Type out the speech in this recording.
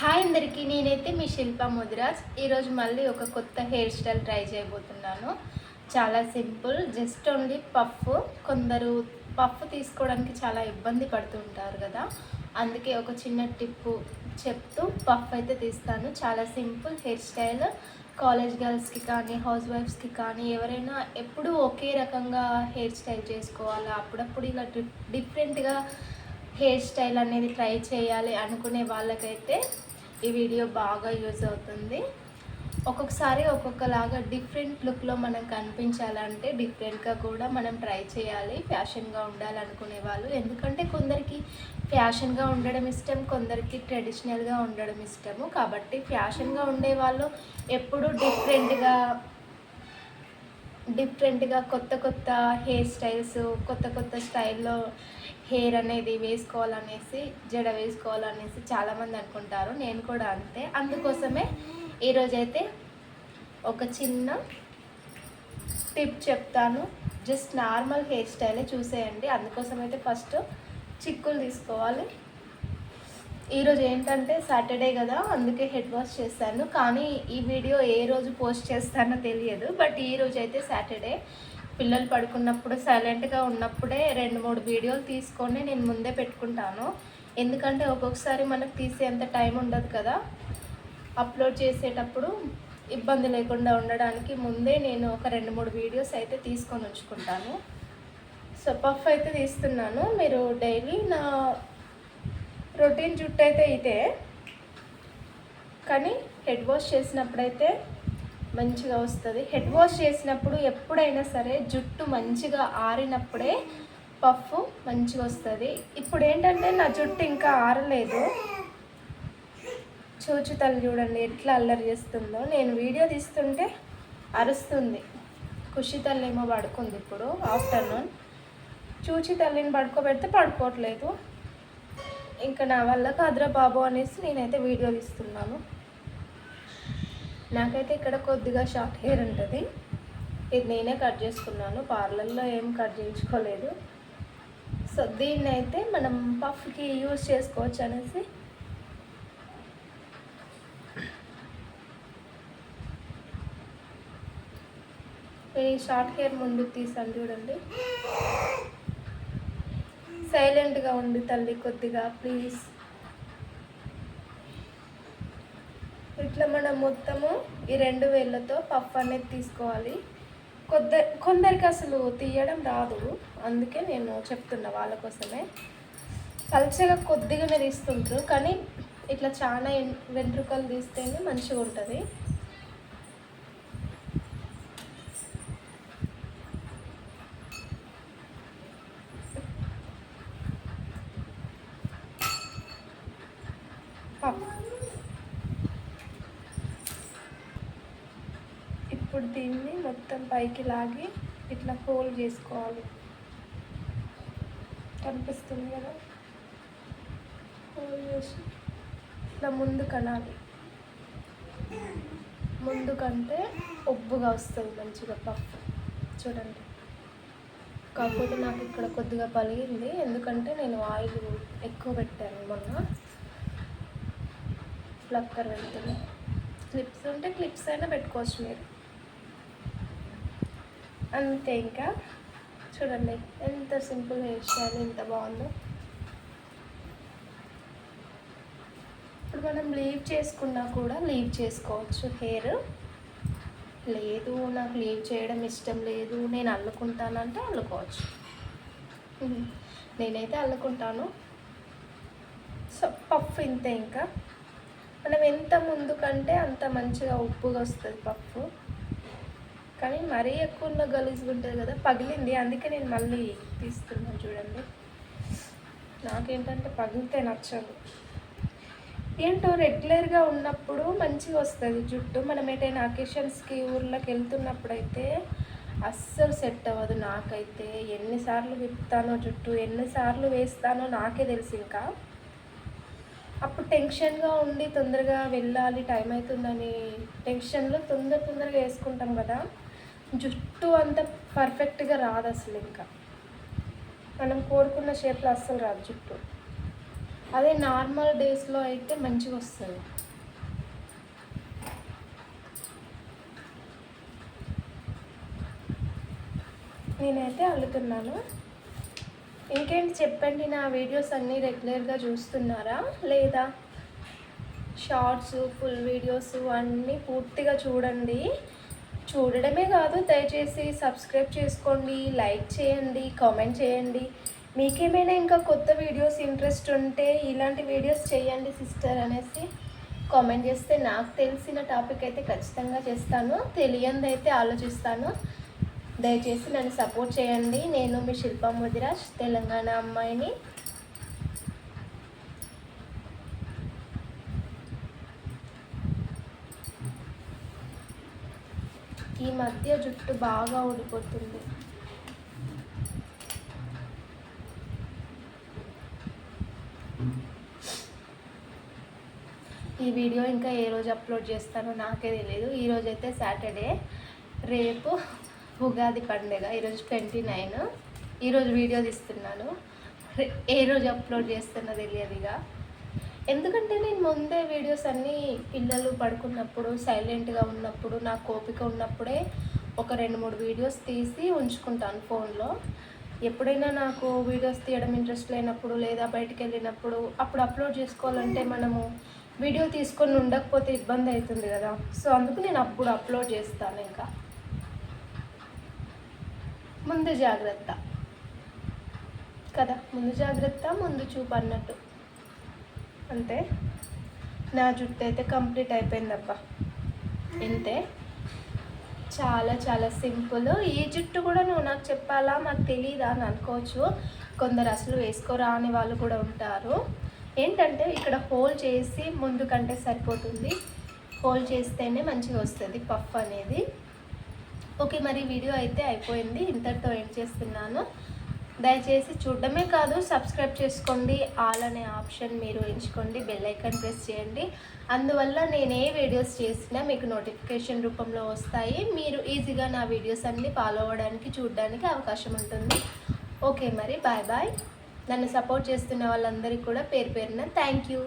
Hi అందరికీ నేనైతే మీ శిల్ప ముదిరాజ్. ఈరోజు మళ్ళీ ఒక కొత్త హెయిర్ స్టైల్ ట్రై చేయబోతున్నాను. చాలా సింపుల్ జస్ట్ ఓన్లీ పఫ్. కొందరు పఫ్ తీసుకోవడానికి చాలా ఇబ్బంది పడుతుంటారు కదా. అందుకే ఒక చిన్న టిప్పు చెప్తూ పఫ్ అయితే తీస్తాను. చాలా సింపుల్ హెయిర్ స్టైల్. కాలేజ్ గర్ల్స్కి కానీ హౌస్ వైఫ్స్కి కానీ ఎవరైనా ఎప్పుడూ ఒకే రకంగా హెయిర్ స్టైల్ చేసుకోవాలా? అప్పుడప్పుడు ఇలా డిఫరెంట్గా హెయిర్ స్టైల్ అనేది ట్రై చేయాలి అనుకునే వాళ్ళకైతే ఈ వీడియో బాగా యూజ్ అవుతుంది. ఒక్కొక్కసారి ఒక్కొక్కలాగా డిఫరెంట్ లుక్లో మనం కనిపించాలంటే డిఫరెంట్గా కూడా మనం ట్రై చేయాలి. ఫ్యాషన్గా ఉండాలనుకునే వాళ్ళు. ఎందుకంటే కొందరికి ఫ్యాషన్గా ఉండడం ఇష్టం కొందరికి ట్రెడిషనల్గా ఉండడం ఇష్టము. కాబట్టి ఫ్యాషన్గా ఉండే వాళ్ళు ఎప్పుడూ డిఫరెంట్గా డిఫరెంట్గా కొత్త కొత్త హెయిర్ స్టైల్స్ కొత్త కొత్త స్టైల్లో హెయిర్ అనేది వేసుకోవాలనేసి జడ వేసుకోవాలనేసి చాలామంది అనుకుంటారు. నేను కూడా అంతే. అందుకోసమే ఈరోజైతే ఒక చిన్న టిప్ చెప్తాను. జస్ట్ నార్మల్ హెయిర్ స్టైలే చూసేయండి. అందుకోసం అయితే ఫస్ట్ చిక్కులు తీసుకోవాలి. ఈరోజు ఏంటంటే సాటర్డే కదా అందుకే హెడ్ వాష్ చేస్తాను కానీ ఈ వీడియో ఏ రోజు పోస్ట్ చేస్తానో తెలియదు. బట్ ఈ అయితే సాటర్డే. పిల్లలు పడుకున్నప్పుడు సైలెంట్గా ఉన్నప్పుడే రెండు మూడు వీడియోలు తీసుకొని నేను ముందే పెట్టుకుంటాను. ఎందుకంటే ఒక్కొక్కసారి మనకు తీసేంత టైం ఉండదు కదా. అప్లోడ్ చేసేటప్పుడు ఇబ్బంది లేకుండా ఉండడానికి ముందే నేను ఒక రెండు మూడు వీడియోస్ అయితే తీసుకొని ఉంచుకుంటాను. సో పఫ్ అయితే తీస్తున్నాను. మీరు డైలీ నా రొటీన్ జుట్టు అయితే ఇదే. కానీ హెడ్ వాష్ చేసినప్పుడైతే మంచిగా వస్తుంది. హెడ్ వాష్ చేసినప్పుడు ఎప్పుడైనా సరే జుట్టు మంచిగా ఆరినప్పుడే పఫ్ మంచిగా వస్తుంది. ఇప్పుడు ఏంటంటే నా జుట్టు ఇంకా ఆరలేదు. చూచు తల్లి చూడండి ఎట్లా అల్లరి చేస్తుందో. నేను వీడియో తీస్తుంటే అరుస్తుంది. ఖుషి తల్లి ఏమో పడుకుంది ఇప్పుడు ఆఫ్టర్నూన్. చూచి తల్లిని పడుకోబెడితే పడుకోవట్లేదు. ఇంకా నా వల్ల కాదురా బాబు అనేసి నేనైతే వీడియో తీస్తున్నాను. నాకైతే ఇక్కడ కొద్దిగా షార్ట్ హెయిర్ ఉంటుంది. ఇది నేనే కట్ చేసుకున్నాను. పార్లర్లో ఏం కట్ చేయించుకోలేదు. సో దీన్ని అయితే మనం పఫ్కి యూజ్ చేసుకోవచ్చు అనేసి. ఈ షార్ట్ హెయిర్ ముందు తీసాను చూడండి. సైలెంట్గా ఉండి తల్లి కొద్దిగా ప్లీజ్. ఇట్లా మనం మొత్తము ఈ రెండు వేళ్ళతో పఫ్ అనేది తీసుకోవాలి. కొద్ద కొందరికి అసలు తీయడం రాదు. అందుకే నేను చెప్తున్నా వాళ్ళ కోసమే. పల్చగా కొద్దిగానే తీస్తుంటారు కానీ ఇట్లా చాలా వెంట్రుకలు తీస్తేనే మంచిగా ఉంటుంది పఫ్ ఇప్పుడు దీన్ని మొత్తం పైకి లాగి ఇట్లా ఫోల్డ్ చేసుకోవాలి. కనిపిస్తుంది కదా? ఫోల్డ్ చేసి ఇట్లా ముందు కనాలి. ముందు కంటే ఒబ్బుగా వస్తుంది మంచిగా పఫ్. చూడండి. కాకపోతే నాకు ఇక్కడ కొద్దిగా పలిగింది. ఎందుకంటే నేను ఆయిల్ ఎక్కువ పెట్టాను మొన్న. ఫ్లక్కర్ వెళ్తుంది. క్లిప్స్ ఉంటే క్లిప్స్ అయినా పెట్టుకోవచ్చు మీరు. అంతే ఇంకా. చూడండి ఎంత సింపుల్ హెయిర్ స్టైల్ ఎంత బాగుందో. ఇప్పుడు మనం లీవ్ చేసుకున్నా కూడా లీవ్ చేసుకోవచ్చు. హెయిర్ లేదు నాకు లీవ్ చేయడం ఇష్టం లేదు నేను అల్లుకుంటానంటే అల్లుకోవచ్చు. నేనైతే అల్లుకుంటాను. సో పఫ్ ఇంతే ఇంకా. మనం ఎంత ముందు కంటే అంత మంచిగా ఉప్పుగా వస్తుంది పప్పు కానీ మరీ ఎక్కువ ఉన్న గలీజ్గా ఉంటుంది కదా పగిలింది. అందుకే నేను మళ్ళీ తీసుకున్నాను చూడండి. నాకేంటంటే పగిలితే నచ్చదు. ఏంటో రెగ్యులర్గా ఉన్నప్పుడు మంచిగా వస్తుంది. జుట్టు మనం ఏటైనా అకేషన్స్కి ఊర్లోకి వెళ్తున్నప్పుడు అయితే అస్సలు సెట్ అవ్వదు నాకైతే. ఎన్నిసార్లు విప్పుతానో జుట్టు ఎన్నిసార్లు వేస్తానో నాకే తెలుసు ఇంకా. అప్పుడు టెన్షన్గా ఉండి తొందరగా వెళ్ళాలి టైం అవుతుందని టెన్షన్లో తొందర తొందరగా వేసుకుంటాం కదా. జుట్టు అంత పర్ఫెక్ట్గా రాదు అసలు ఇంకా. మనం కోరుకున్న షేప్లో అస్సలు రాదు జుట్టు. అదే నార్మల్ డేస్లో అయితే మంచిగా వస్తుంది. నేనైతే అల్లుతున్నాను. ఇంకేంటి చెప్పండి నా వీడియోస్ అన్నీ రెగ్యులర్గా చూస్తున్నారా? లేదా షార్ట్స్ ఫుల్ వీడియోస్ అన్నీ పూర్తిగా చూడండి. చూడడమే కాదు దయచేసి సబ్స్క్రైబ్ చేసుకోండి లైక్ చేయండి కామెంట్ చేయండి. మీకేమైనా ఇంకా కొత్త వీడియోస్ ఇంట్రెస్ట్ ఉంటే ఇలాంటి వీడియోస్ చేయండి సిస్టర్ అనేసి కామెంట్ చేస్తే నాకు తెలిసిన టాపిక్ అయితే ఖచ్చితంగా చేస్తాను. తెలియంది అయితే ఆలోచిస్తాను. దయచేసి నన్ను సపోర్ట్ చేయండి. నేను మీ శిల్పా ముదిరాజ్ తెలంగాణ అమ్మాయిని. ఈ మధ్య జుట్టు బాగా ఊడిపోతుంది. ఈ వీడియో ఇంకా ఏ రోజు అప్లోడ్ చేస్తానో నాకే తెలియదు ఈరోజు అయితే సాటర్డే. రేపు ఉగాది పండుగ ఈరోజు ట్వంటీ నైన్. ఈరోజు వీడియో తీస్తున్నాను. ఏ రోజు అప్లోడ్ చేస్తున్నా తెలియదు ఇక. ఎందుకంటే నేను ముందే వీడియోస్ అన్నీ పిల్లలు పడుకున్నప్పుడు సైలెంట్గా ఉన్నప్పుడు నాకు ఓపిక ఉన్నప్పుడే ఒక రెండు మూడు వీడియోస్ తీసి ఉంచుకుంటాను ఫోన్లో ఎప్పుడైనా నాకు వీడియోస్ తీయడం ఇంట్రెస్ట్ లేనప్పుడు లేదా బయటికి వెళ్ళినప్పుడు అప్పుడు అప్లోడ్ చేసుకోవాలంటే మనము వీడియో తీసుకొని ఉండకపోతే ఇబ్బంది అవుతుంది కదా. సో అందుకు నేను అప్పుడు అప్లోడ్ చేస్తాను ఇంకా. ముందు జాగ్రత్త. కదా ముందు జాగ్రత్త ముందు చూపు అన్నట్టు. అంతే నా జుట్టు అయితే కంప్లీట్ అయిపోయిందబ్బా. ఇంతే. చాలా చాలా సింపుల్. ఈ జుట్టు కూడా నువ్వు నాకు చెప్పాలా? మాకు తెలియదా అని అనుకోవచ్చు. కొందరు అసలు వేసుకోరాని వాళ్ళు కూడా ఉంటారు. ఏంటంటే ఇక్కడ హోల్ చేసి ముందు కంటే సరిపోతుంది. హోల్ చేస్తేనే మంచిగా వస్తుంది పఫ్ అనేది. ఓకే మరి వీడియో అయితే అయిపోయింది. ఇంతటితో ఏం చేస్తున్నాను. దయచేసి చూడడమే కాదు సబ్స్క్రైబ్ చేసుకోండి. ఆల్ అనే ఆప్షన్ మీరు ఎంచుకోండి. బెల్ ఐకాన్ ప్రెస్ చేయండి. అందువల్ల నేను ఏ వీడియోస్ చేసినా మీకు నోటిఫికేషన్ రూపంలో వస్తాయి. మీరు ఈజీగా నా వీడియోస్ అన్నీ ఫాలో అవ్వడానికి చూడడానికి అవకాశం ఉంటుంది. ఓకే మరి బాయ్ బాయ్. నన్ను సపోర్ట్ చేస్తున్న వాళ్ళందరికీ కూడా పేరు పేరున థ్యాంక్ యూ.